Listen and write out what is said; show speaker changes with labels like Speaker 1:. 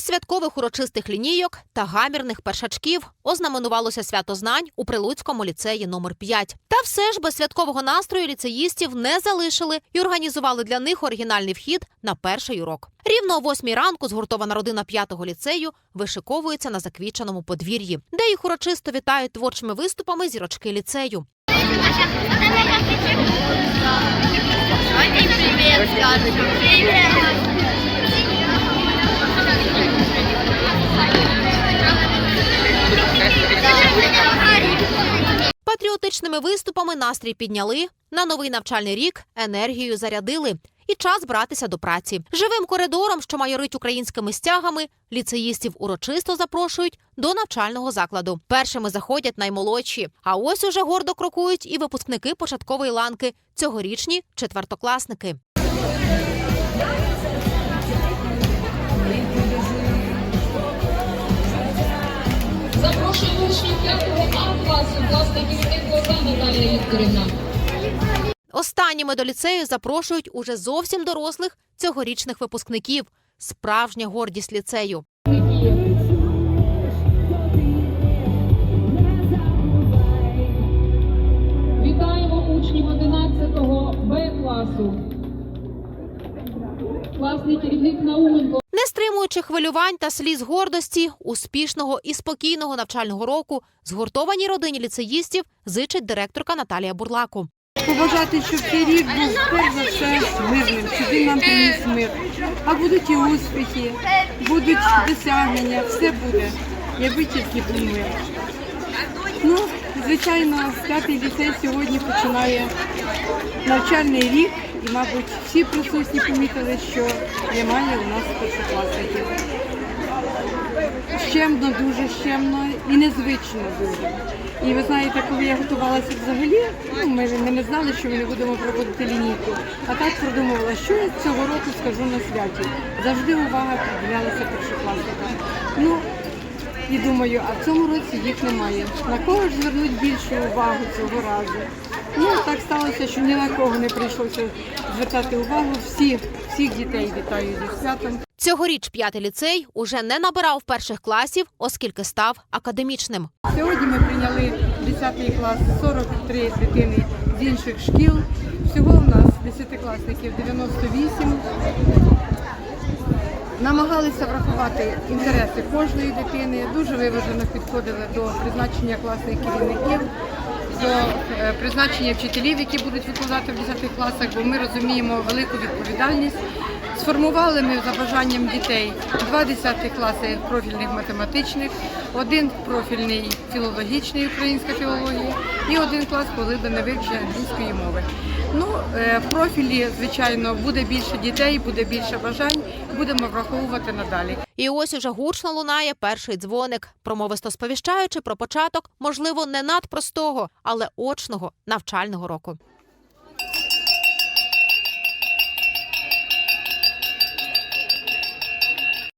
Speaker 1: Без святкових урочистих лінійок та гамірних першачків ознаменувалося свято знань у Прилуцькому ліцеї номер 5. Та все ж без святкового настрою ліцеїстів не залишили і організували для них оригінальний вхід на перший урок. Рівно о восьмій ранку згуртована родина п'ятого ліцею вишиковується на заквіченому подвір'ї, де їх урочисто вітають творчими виступами зірочки ліцею.
Speaker 2: Давайте
Speaker 1: Патріотичними виступами настрій підняли, на новий навчальний рік енергію зарядили. І час братися до праці. Живим коридором, що майорить українськими стягами, ліцеїстів урочисто запрошують до навчального закладу. Першими заходять наймолодші. А ось уже гордо крокують і випускники початкової ланки, цьогорічні четвертокласники.
Speaker 3: Запрошую учнів 5 А класу, керівник
Speaker 1: Останніми до ліцею запрошують уже зовсім дорослих цьогорічних випускників. Справжня гордість ліцею.
Speaker 3: Вітаємо учнів 11 Б класу. Класний керівник Науменко
Speaker 1: Не хвилювань та сліз гордості, успішного і спокійного навчального року згуртованій родині ліцеїстів зичить директорка Наталія Бурлаку.
Speaker 4: побажати, щоб цей рік був перш за все мирним, щоб він нам приніс мир. А будуть і успіхи, будуть досягнення, все буде, якби тільки був мир. Ну, звичайно, п'ятий ліцей сьогодні починає навчальний рік, і, мабуть, всі присутні помітили, що немає у нас першокласників. Щемно, дуже щемно і незвично дуже. І ви знаєте, коли я готувалася взагалі, ну, ми, ми не знали, що ми не будемо проводити лінійку. А так продумувала, що я цього року скажу на святі. Завжди увага приділялася першокласникам. Ну, і думаю, а в цьому році їх немає. На кого ж звернуть більшу увагу цього разу? Ну, так сталося, що ні на кого не прийшлося звертати увагу. Всі, всіх дітей вітаю зі святом.
Speaker 1: Цьогоріч п'ятий ліцей уже не набирав перших класів, оскільки став академічним.
Speaker 4: Сьогодні ми прийняли 10 клас 43 дитини з інших шкіл. Всього у нас 10-класників 98. Намагалися врахувати інтереси кожної дитини, дуже виважено підходили до призначення класних керівників, призначення вчителів, які будуть викладати в 10 класах, бо ми розуміємо велику відповідальність. Сформували ми за бажанням дітей два 10 класи профільних математичних, один профільний філологічний українська філологія і один клас поглиблене вивчення англійської мови. Ну, е, в профілі, звичайно, буде більше дітей, буде більше бажань, будемо враховувати надалі.
Speaker 1: І ось уже гучно лунає перший дзвоник, промовисто сповіщаючи про початок, можливо, не надпростого, але очного навчального року.